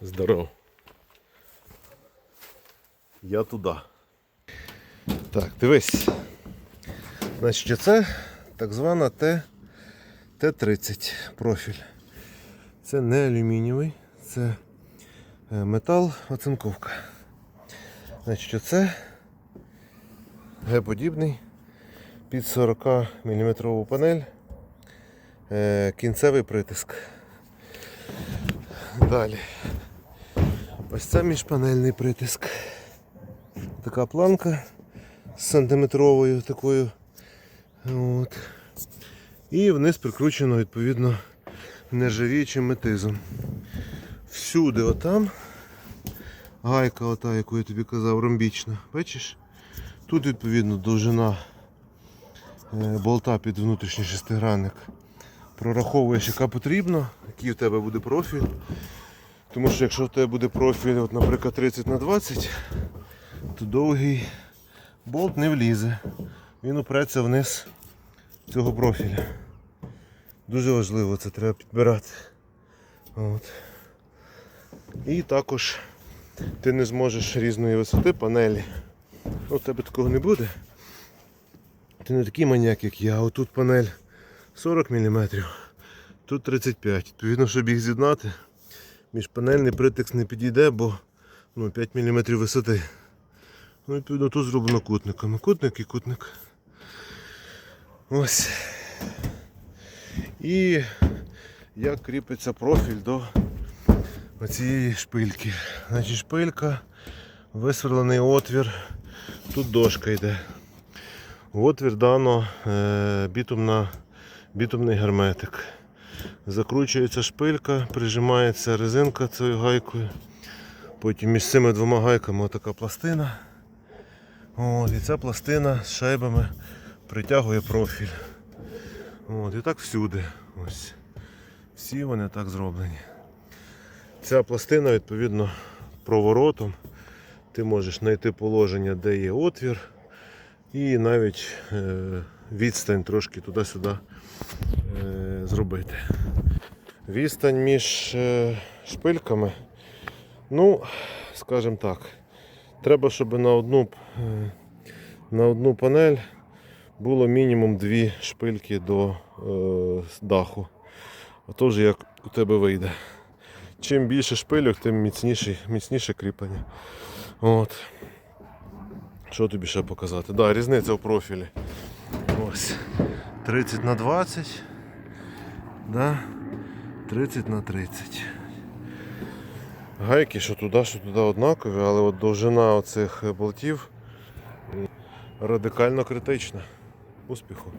Здорово. Я туди. Так, дивись. Значить, це так звана Т, Т-30 профіль. Це не алюмінієвий, це е, метал оцинковка. Значить, оце Г-подібний під 40 мм панель. Е, Кінцевий притиск. Далі. Ось це міжпанельний притиск. Така планка з сантиметровою такою. От. І вниз прикручено відповідно нержавіючим метизом. Всюди отам гайка, ота, яку я тобі казав, ромбічна. Бачиш? Тут відповідно довжина е, болта під внутрішній шестигранник. Прораховуєш, яка потрібно, який в тебе буде профіль. Тому що якщо в тебе буде профіль, от, наприклад, 30 на 20, то довгий болт не влізе. Він упреться вниз цього профіля. Дуже важливо це треба підбирати. От. І також ти не зможеш різної висоти панелі. Ну, у тебе такого не буде. Ти не такий маніяк, як я. Отут панель 40 мм, тут 35 Відповідно, щоб їх з'єднати, міжпанельний притекс не підійде, бо ну, 5 мм висоти. Ну, відповідно, тут зроблено кутниками. Кутник і кутник. Ось. І як кріпиться профіль до цієї шпильки. Значить, шпилька, висверлений отвір, тут дошка йде. В отвір дано е, бітумна, бітумний герметик. Закручується шпилька, прижимається резинка цією гайкою. Потім між цими двома гайками така пластина. От, і ця пластина з шайбами притягує профіль. От, і так всюди. Ось. Всі вони так зроблені. Ця пластина, відповідно, проворотом. Ти можеш знайти положення, де є отвір, і навіть е, відстань трошки туди-сюди зробити. Відстань між е, шпильками, ну, скажімо так, треба, щоб на одну, е, на одну панель було мінімум дві шпильки до е, даху. А то вже як у тебе вийде. Чим більше шпильок, тим міцніше, міцніше кріплення. От. Що тобі ще показати? Да, різниця в профілі. Ось. 30 на 20. Да? 30 на 30. Гайки, що туди, що туди однакові, але от довжина оцих болтів радикально критична. Успіху!